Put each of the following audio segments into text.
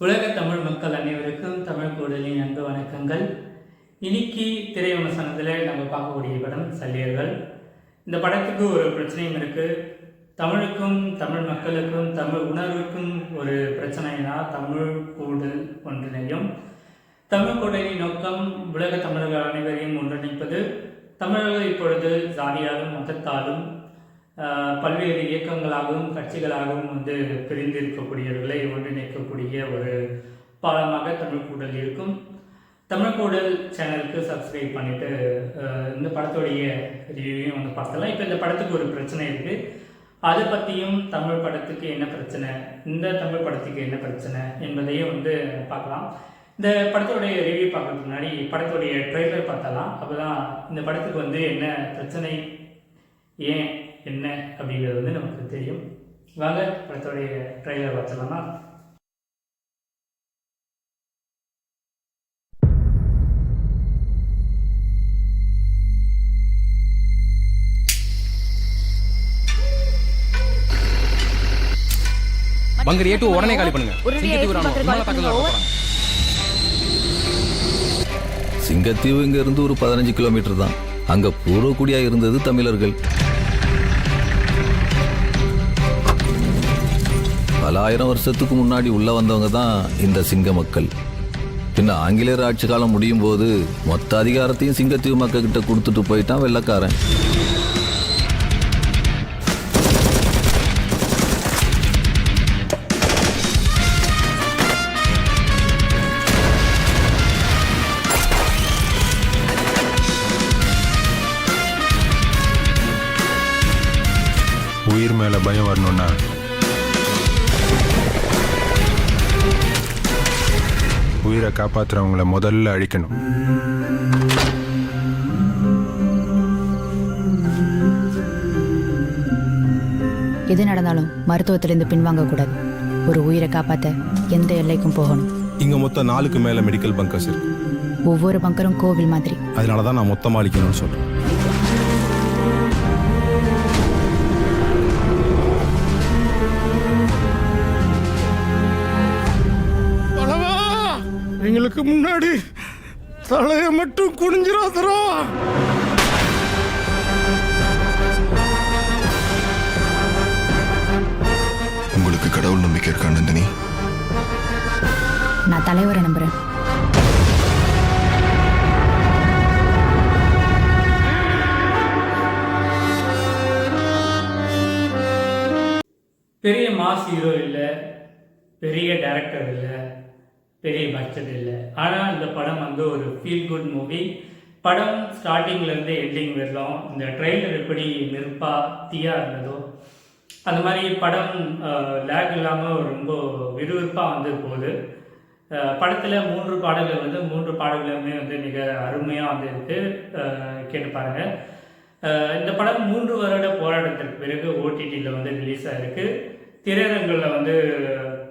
உலக தமிழ் மக்கள் அனைவருக்கும் தமிழ் கூடலின் அன்பு வணக்கங்கள். இன்னைக்கு திரை விமர்சனத்தில் நம்ம பார்க்கக்கூடிய படம் சல்லியர்கள். இந்த படத்துக்கு ஒரு பிரச்சனையும் இருக்குது தமிழுக்கும் தமிழ் மக்களுக்கும் தமிழ் உணர்வுக்கும் ஒரு பிரச்சனைனா தமிழ் கூடல் ஒன்றிணையும். தமிழ் கூடலின் நோக்கம் உலக தமிழர்கள் அனைவரையும் ஒன்றிணைப்பது. தமிழர்கள் இப்பொழுது ஜாதியாலும் மதத்தாலும் பல்வேறு இயக்கங்களாகவும் கட்சிகளாகவும் வந்து பிரிந்திருக்கக்கூடியவர்களை ஒன்றிணைக்கக்கூடிய ஒரு பாலமாக தமிழ் கூடல் இருக்கும். தமிழ் கூடல் சேனலுக்கு சப்ஸ்கிரைப் பண்ணிட்டு இந்த படத்துடைய ரிவ்யூவையும் வந்து பார்த்தலாம் இப்போ இந்த படத்துக்கு ஒரு பிரச்சனை இருக்குது அதை பற்றியும் தமிழ் படத்துக்கு என்ன பிரச்சனை? இந்த தமிழ் படத்துக்கு என்ன பிரச்சனை என்பதையும் வந்து பார்க்கலாம். இந்த படத்தோடைய ரிவ்யூ பார்க்கறதுக்கு முன்னாடி படத்துடைய ட்ரெய்லர் பார்த்தலாம் அப்போ தான் இந்த படத்துக்கு வந்து என்ன பிரச்சனை? ஏன் என்ன அப்படிங்கிறது வந்து நமக்கு தெரியும். வாங்க படத்தோடைய ட்ரெய்லர் பார்த்தலாமா பங்கர் ஏ டூ உடனே காலி பண்ணுங்க. சிங்கத்தீவு இங்க இருந்து ஒரு பதினஞ்சு கிலோமீட்டர் தான். அங்க பூர்வக்குடியா இருந்தது தமிழர்கள். பல ஆயிரம் வருஷத்துக்கு முன்னாடி உள்ளே வந்தவங்க தான் இந்த சிங்க மக்கள். பின்ன ஆங்கிலேயர் ஆட்சி காலம் முடியும் போது மொத்த அதிகாரத்தையும் சிங்கத்தீவு மக்கள் கிட்ட கொடுத்துட்டு போயிட்டான் வெள்ளக்காரன். உயிர் மேல பயம் வரணும்னா உயிரை காப்பாத்துறவங்கள முதல்ல அழிக்கணும். எது நடந்தாலும் மருத்துவத்திலிருந்து பின்வாங்க கூடாது ஒரு உயிரை காப்பாத்த எந்த எல்லைக்கும் போகணும். இங்க மொத்தம் நாலுக்கு மேல மெடிக்கல் பங்கர்ஸ் இருக்கு. ஒவ்வொரு பங்கரும் கோவில் மாதிரி. அதனால தான் நான் மொத்தமா அழிக்கணும்னு சொல்றேன். எங்களுக்கு முன்னாடி தலைய மட்டும் குனிஞ்சிராதரா. உங்களுக்கு கடவுள் நம்பிக்கை இருக்கா நந்தினி? நான் தலைவரை நம்புறேன். பெரிய மாஸ் ஹீரோ இல்லை பெரிய டைரக்டர் இல்லை பெரிய பட்ஜெட் இல்லை. ஆனால் இந்த படம் வந்து ஒரு ஃபீல் குட் மூவி படம் ஸ்டார்டிங்லேருந்து எண்டிங் வரலாம் இந்த ட்ரெய்லர் எப்படி நெருப்பா தீயா இருந்ததோ அந்த மாதிரி படம் லேக் இல்லாமல் ரொம்ப விறுவிறுப்பாக வந்து போகுது. படத்தில் மூன்று பாடல்கள் வந்து மூன்று பாடல்களுமே வந்து மிக அருமையாக வந்து இருக்குது கேட்டு பாருங்கள் இந்த படம் மூன்று வருட போராட்டத்திற்கு பிறகு ஓடிடியில் வந்து ரிலீஸ் ஆகிருக்கு திரையரங்கில் வந்து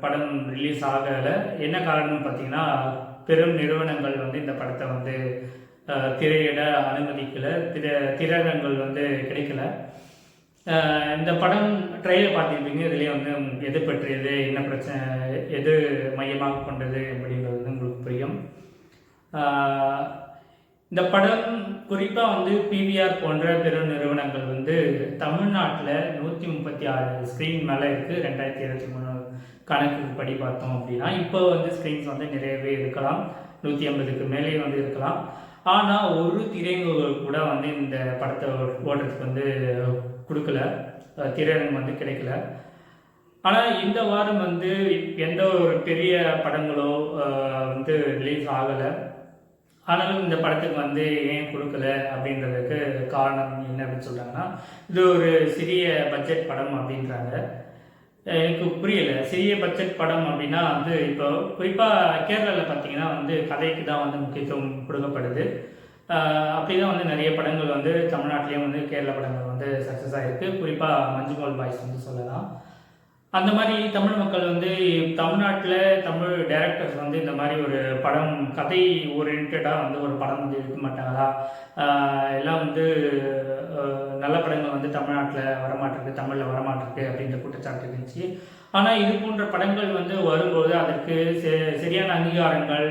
படம் ரிலீஸ் ஆகலை. என்ன காரணம்னு பார்த்தீங்கன்னா பெரும் நிறுவனங்கள் வந்து இந்த படத்தை வந்து திரையிட அனுமதிக்கலை. திர திரையரங்கள் வந்து கிடைக்கல. இந்த படம் ட்ரெயிலர் பார்த்துருப்பீங்க. இதுலேயே வந்து எது பற்றியது என்ன பிரச்சனை எது மையமாக கொண்டது அப்படிங்கிறது வந்து உங்களுக்கு புரியும். இந்த படம் குறிப்பாக வந்து பிவிஆர் போன்ற பெரும் நிறுவனங்கள் வந்து தமிழ்நாட்டில் நூற்றி முப்பத்தி ஆறு ஸ்க்ரீன் மேலே இருக்குது ரெண்டாயிரத்தி இருபத்தி மூணு கணக்கு படி பார்த்தோம் அப்படின்னா இப்போ வந்து ஸ்க்ரீன்ஸ் வந்து நிறையவே இருக்கலாம். நூற்றி ஐம்பதுக்கு மேலே வந்து இருக்கலாம். ஆனால் ஒரு திரையங்குகள் கூட வந்து இந்த படத்தை ஓடுறதுக்கு வந்து கொடுக்கல. திரையரங்கம் வந்து கிடைக்கல. ஆனால் இந்த வாரம் வந்து எந்த ஒரு பெரிய படங்களோ வந்து ரிலீஸ் ஆகலை. ஆனாலும் இந்த படத்துக்கு வந்து ஏன் கொடுக்கல அப்படின்றதுக்கு காரணம் என்ன அப்படின்னு சொல்கிறாங்கன்னா இது ஒரு சிறிய பட்ஜெட் படம் அப்படின்றாங்க. எனக்கு புரியல. சிறிய பட்ஜெட் படம் அப்படின்னா வந்து இப்போ குறிப்பாக கேரளாவில் பார்த்தீங்கன்னா வந்து கதைக்கு தான் வந்து முக்கியத்துவம் கொடுக்கப்படுது. அப்படி தான் வந்து நிறைய படங்கள் வந்து தமிழ்நாட்டிலையும் வந்து கேரள படங்கள் வந்து சக்ஸஸ் ஆகிருக்கு குறிப்பாக மஞ்சுமோல் பாய்ஸ் வந்து சொல்லலாம். அந்த மாதிரி தமிழ் மக்கள் வந்து தமிழ்நாட்டில் தமிழ் டைரக்டர்ஸ் வந்து இந்த மாதிரி ஒரு படம் கதை ஓரியன்டாக வந்து ஒரு படம் வந்து எடுக்க மாட்டாங்களா? எல்லாம் வந்து நல்ல படங்கள் வந்து தமிழ்நாட்டில் வரமாட்டிருக்கு தமிழில் வரமாட்டிருக்கு அப்படின்ற குற்றச்சாட்டு இருந்துச்சு. ஆனால் இது போன்ற படங்கள் வந்து வரும்போது அதற்கு சரியான அங்கீகாரங்கள்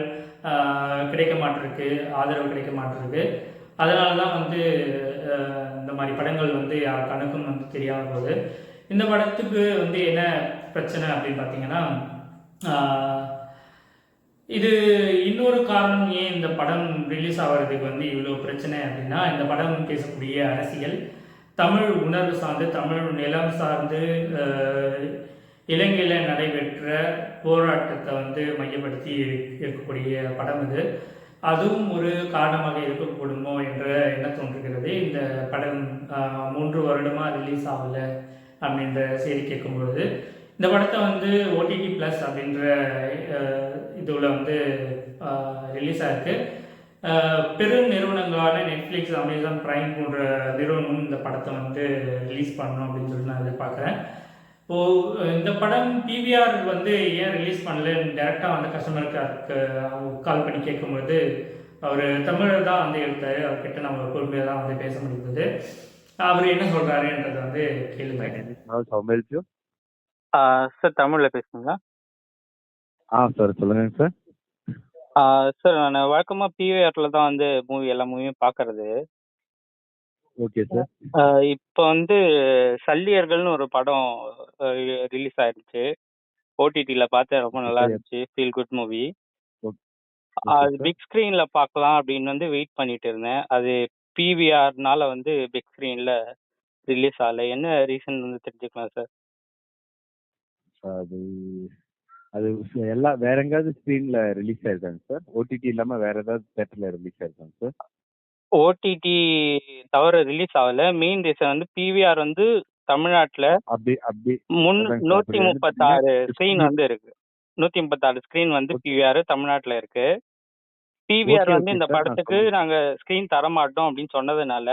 கிடைக்க மாட்டிருக்கு ஆதரவு கிடைக்க மாட்டிருக்கு. அதனால தான் வந்து இந்த மாதிரி படங்கள் வந்து யார் கணக்கும் வந்து தெரியாமல் போகுது இந்த படத்துக்கு வந்து என்ன பிரச்சனை அப்படின்னு பார்த்தீங்கன்னா இது இன்னொரு காரணம் ஏன் இந்த படம் ரிலீஸ் ஆகிறதுக்கு வந்து இவ்வளோ பிரச்சனை அப்படின்னா இந்த படம் பேசக்கூடிய அரசியல் தமிழ் உணர்வு சார்ந்து தமிழ் நிலம் சார்ந்து இலங்கையில் நடைபெற்ற போராட்டத்தை வந்து மையப்படுத்தி இருக்கக்கூடிய படம் இது. அதுவும் ஒரு காரணமாக இருக்கக்கூடுமோ என்ற எண்ணம் தோன்றுகிறது. இந்த படம் மூன்று வருடமாக ரிலீஸ் ஆகலை. அப்படின்ற செய்தி கேட்கும் பொழுது இந்த படத்தை வந்து ஓடிடி ப்ளஸ் அப்படின்ற இதில் வந்து ரிலீஸ் ஆயிருக்கு. பெரும் நிறுவனங்களான நெட்ஃப்ளிக்ஸ் அமேசான் ப்ரைம் போன்ற நிறுவனம் இந்த படத்தை வந்து ரிலீஸ் பண்ணணும் அப்படின்னு சொல்லி நான் எதிர்பார்க்குறேன். இப்போ இந்த படம் பிவிஆர் வந்து ஏன் ரிலீஸ் பண்ணலன்னு டேரெக்டாக வந்து கஸ்டமர் கேருக்கு கால் பண்ணி கேட்கும்போது அவர் தமிழர் தான் வந்து எடுத்தார் அவர்கிட்ட நம்ம பொறுமையாக தான் வந்து பேச முடிந்தது. அவர் என்ன சொல்கிறாருன்றதை வந்து கேளுங்க சார் தமிழில் பேசுங்களா? ஆ சார் சொல்லுங்க சார். சார் நான் வழக்கமாக பிவிஆரில் தான் வந்து மூவி எல்லா மூவியும் பார்க்கறது ஓகே சார். இப்போ வந்து சல்லியர்கள்னு ஒரு படம் ரிலீஸ் ஆயிருச்சு. ஓடிடியில் பார்த்தேன் ரொம்ப நல்லா இருந்துச்சு. ஃபீல் குட் மூவி அது பிக் ஸ்க்ரீனில் பார்க்கலாம் அப்படின்னு வந்து வெயிட் பண்ணிட்டு இருந்தேன். அது பிவிஆர்னால வந்து பிக் ஸ்க்ரீனில் ரிலீஸ் ஆகலை. என்ன ரீசன் வந்து தெரிஞ்சுக்கலாம் சார் அது அது எல்லா வேற எங்காவது ஸ்க்ரீன்ல ரிலீஸ் ஆயிருக்காங்க சார் ஓடிடி இல்லாம வேற ஏதாவது தேட்டர்ல ரிலீஸ் ஆயிருக்காங்க சார் ஓடிடி தவிர ரிலீஸ் ஆகல. மெயின் ரீசன் வந்து பிவிஆர் வந்து தமிழ்நாட்டில் அப்படி அப்படி. முன் அதாங்க sir, நூற்றி அப்படி வந்து முப்பத்தாறு ஸ்க்ரீன் வந்து இருக்கு. நூற்றி முப்பத்தாறு ஸ்க்ரீன் வந்து பிவிஆர் தமிழ்நாட்டில் இருக்கு. Okay, வந்து இந்த படத்துக்கு. நாங்க ஸ்க்ரீன் தர மாட்டோம் அப்படின்னு சொன்னதுனால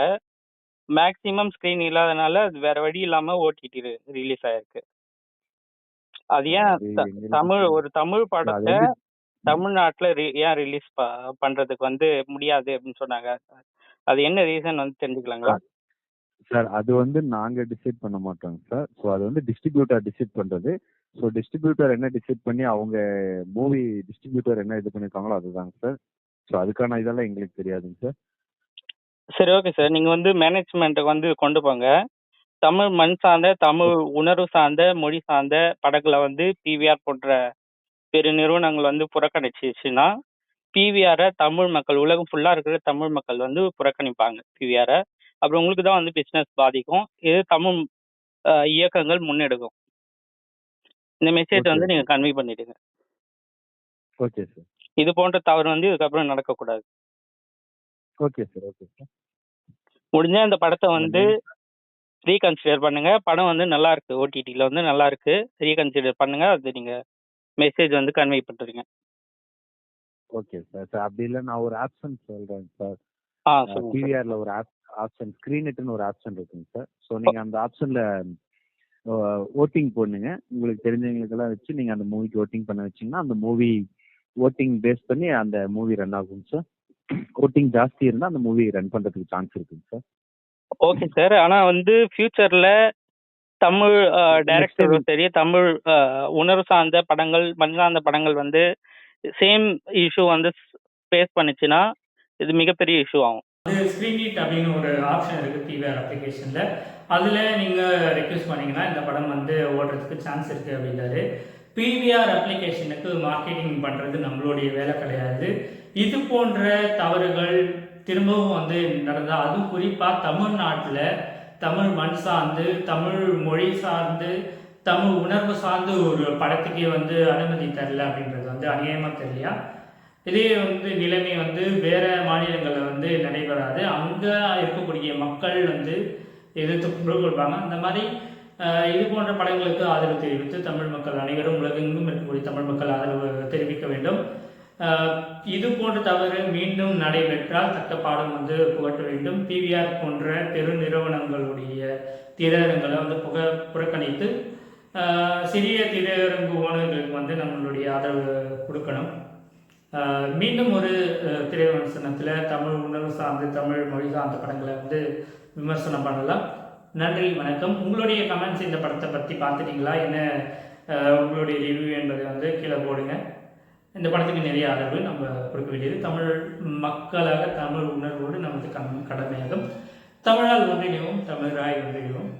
மேக்ஸிமம் ஸ்க்ரீன் இல்லாதனால அது வேற வழி இல்லாம ஓடிடி ரிலீஸ் ஆயிருக்கு. அது ஏன் தமிழ் ஒரு தமிழ் படத்தை தமிழ்நாட்டுல ஏன் ரிலீஸ் பண்றதுக்கு வந்து முடியாது அப்படின்னு சொன்னாங்க. அது என்ன ரீசன் வந்து தெரிஞ்சுக்கலாங்களா? சார் அது வந்து நாங்க டிசைட் பண்ண மாட்டோங்க சார். ஸோ அது வந்து டிஸ்ட்ரிபியூட்டர் டிசைட் பண்றது. ஸோ டிஸ்ட்ரிபியூட்டர் என்ன டிசைட் பண்ணி அவங்க மூவி டிஸ்ட்ரிபியூட்டர் என்ன இது பண்ணிருக்காங்களோ அதுதாங்க சார். ஸோ அதுக்கான இதெல்லாம் எங்களுக்கு தெரியாதுங்க சார் சரி ஓகே சார் நீங்க வந்து மேனேஜ்மெண்ட்டுக்கு வந்து கொண்டு போங்க. தமிழ் மண் சார்ந்த தமிழ் உணர்வு சார்ந்த மொழி சார்ந்த படங்களை வந்து பிவிஆர் போன்ற பெரு நிறுவனங்கள் வந்து புறக்கணிச்சிச்சுன்னா பிவிஆரை தமிழ் மக்கள் உலகம் ஃபுல்லா இருக்கிற தமிழ் மக்கள் வந்து புறக்கணிப்பாங்க பிவிஆரை அப்புறம் உங்களுக்கு தான் வந்து பிசினஸ் பாதிக்கும். இது தமிழ் இயக்கங்கள் முன்னெடுக்கும். இந்த மெசேஜ். வந்து நீங்க கன்வே பண்ணிடுங்க. ஓகே சார் இது போன்ற தவறு வந்து இதுக்கப்புறம் நடக்கக்கூடாது. Okay sir okay sir. முடிஞ்சா இந்த படத்தை வந்து ரீகன்சிடர் பண்ணுங்க. படம் வந்து நல்லா இருக்கு ஓடிடியில் வந்து நல்லா இருக்கு ரீகன்சிடர் பண்ணுங்க. அது நீங்க மெசேஜ் வந்து கன்வே பண்றீங்க. Okay sir. சார் அப்படி இல்லை நான் ஒரு ஆப்ஷன் சொல்றேன் சார். பிவிஆர்ல ஒரு ஆப் ஆப்ஷன் ஸ்க்ரீனிட்னு ஒரு ஆப்ஷன் இருக்குங்க சார். ஸோ நீங்க அந்த ஆப்ஷன்ல ஓட்டிங் போடுங்க. உங்களுக்கு தெரிஞ்சவங்களுக்கெல்லாம் வச்சு நீங்க அந்த மூவிக்கு ஓட்டிங் பண்ண வச்சீங்கன்னா அந்த மூவி ஓட்டிங் பேஸ் பண்ணி அந்த மூவி ரன் ஆகும் சார் ஓட்டிங் ஜாஸ்தி இருந்தால் அந்த மூவி ரன் பண்றதுக்கு சான்ஸ் இருக்குங்க சார் ஓகே சார் ஆனா வந்து ஃபியூச்சர்ல தமிழ் டைரக்டரும் சரி தமிழ் உணர்வு சார்ந்த படங்கள் மண் சார்ந்த படங்கள் வந்து சேம் இஷ்யூ வந்து ஃபேஸ் பண்ணுச்சுன்னா இது மிகப்பெரிய இஷ்யூ ஆகும். அது ஸ்க்ரீன் அப்படின்னு ஒரு ஆப்ஷன் இருக்குது பிவிஆர் அப்ளிகேஷனில் அதில் நீங்கள் ரெக்வெஸ்ட் பண்ணீங்கன்னா இந்த படம் வந்து ஓடுறதுக்கு சான்ஸ் இருக்குது அப்படின்றாரு. பிவிஆர் அப்ளிகேஷனுக்கு மார்க்கெட்டிங் பண்ணுறது நம்மளுடைய வேலை கிடையாது. இது போன்ற தவறுகள் திரும்பவும் வந்து நடந்தால் அதுவும் குறிப்பாக தமிழ்நாட்டில் தமிழ் மண் சார்ந்து தமிழ் மொழி சார்ந்து தமிழ் உணர்வு சார்ந்து ஒரு படத்துக்கே வந்து அனுமதி தரல அப்படின்றது வந்து அநியாயமாக தெரியலையா? இதே வந்து நிலைமை வந்து வேற மாநிலங்களில் வந்து நடைபெறாது. அங்கே இருக்கக்கூடிய மக்கள் வந்து எதிர்த்து குரல் கொடுப்பாங்க அந்த மாதிரி இது போன்ற படங்களுக்கு ஆதரவு தெரிவித்து தமிழ் மக்கள் அனைவரும் உலகெங்கும் இருக்கக்கூடிய தமிழ் மக்கள் ஆதரவு தெரிவிக்க வேண்டும். இது போன்ற தவறு மீண்டும் நடைபெற்றால் தக்க பாடம் வந்து புகட்ட வேண்டும். பிவிஆர் போன்ற பெரு நிறுவனங்களுடைய திரையரங்களை வந்து புக புறக்கணித்து சிறிய திரையரங்கு ஓனர்களுக்கு வந்து நம்மளுடைய ஆதரவு கொடுக்கணும். மீண்டும் ஒரு திரை விமர்சனத்தில் தமிழ் உணர்வு சார்ந்து தமிழ் மொழி சார்ந்த படங்களை வந்து விமர்சனம் பண்ணலாம். நன்றி வணக்கம். உங்களுடைய கமெண்ட்ஸ் இந்த படத்தை பற்றி பார்த்துட்டீங்களா? என்ன உங்களுடைய ரிவ்யூ என்பதை வந்து கீழே போடுங்க. இந்த படத்துக்கு நிறைய ஆதரவு நம்ம கொடுக்க வேண்டியது. தமிழ் மக்களாக தமிழ் உணர்வோடு நமது கம் கடமையாகும். தமிழால் ஒன்றிணைவோம் தமிழராய் ஒன்றிணைவோம்.